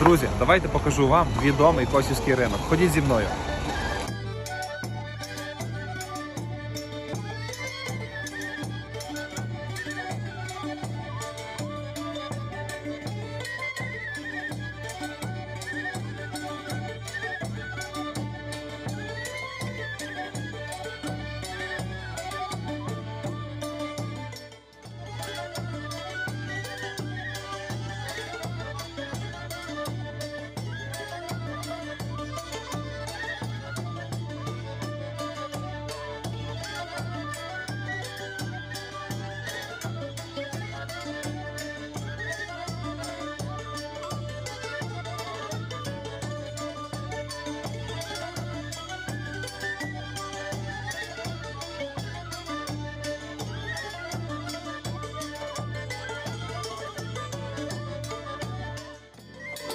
Друзі, давайте покажу вам відомий косівський ринок. Ходіть зі мною.